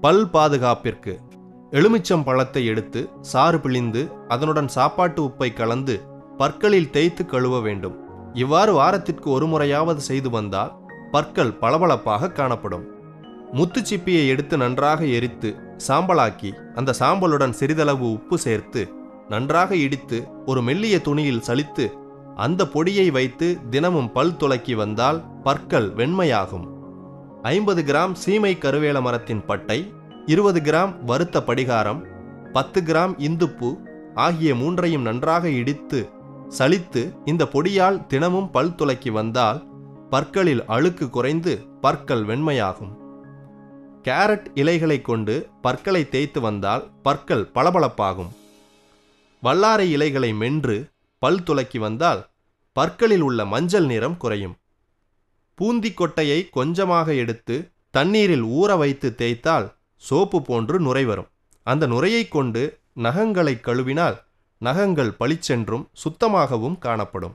பல் பாதுகாப்பிற்கு எலுமிச்சம் பழத்தை எடுத்து சாறு பிழிந்து அதனுடன் சாப்பாட்டு உப்பை கலந்து பற்களில் தேய்த்து கழுவ வேண்டும். இவ்வாறு வாரத்திற்கு ஒரு முறையாவது செய்து வந்தால் பற்கள் பளபளப்பாக காணப்படும். முத்துச்சிப்பியை எடுத்து நன்றாக எரித்து சாம்பலாக்கி அந்த சாம்பலுடன் சிறிதளவு உப்பு சேர்த்து நன்றாக இடித்து ஒரு மெல்லிய துணியில் சலித்து அந்த பொடியை வைத்து தினமும் பல் துலக்கி வந்தால் பற்கள் வெண்மையாகும். ஐம்பது கிராம் சீமை கருவேல மரத்தின் பட்டை இருபது கிராம் வறுத்த படிகாரம் பத்து கிராம் இந்துப்பு ஆகிய மூன்றையும் நன்றாக இடித்து சலித்து இந்த பொடியால் தினமும் பல் துலக்கி வந்தால் பற்களில் அழுக்கு குறைந்து பற்கள் வெண்மையாகும். கேரட் இலைகளை கொண்டு பற்களை தேய்த்து வந்தால் பற்கள் பளபளப்பாகும். வல்லாரை இலைகளை மென்று பல் துலக்கி வந்தால் பற்களில் உள்ள மஞ்சள் நிறம் குறையும். பூந்தி கொட்டையை கொஞ்சமாக எடுத்து தண்ணீரில் ஊற வைத்து தேய்த்தால் சோப்பு போன்று நுரை வரும். அந்த நுரையை கொண்டு நகங்களை கழுவினால் நகங்கள் பளிச்சென்றும் சுத்தமாகவும் காணப்படும்.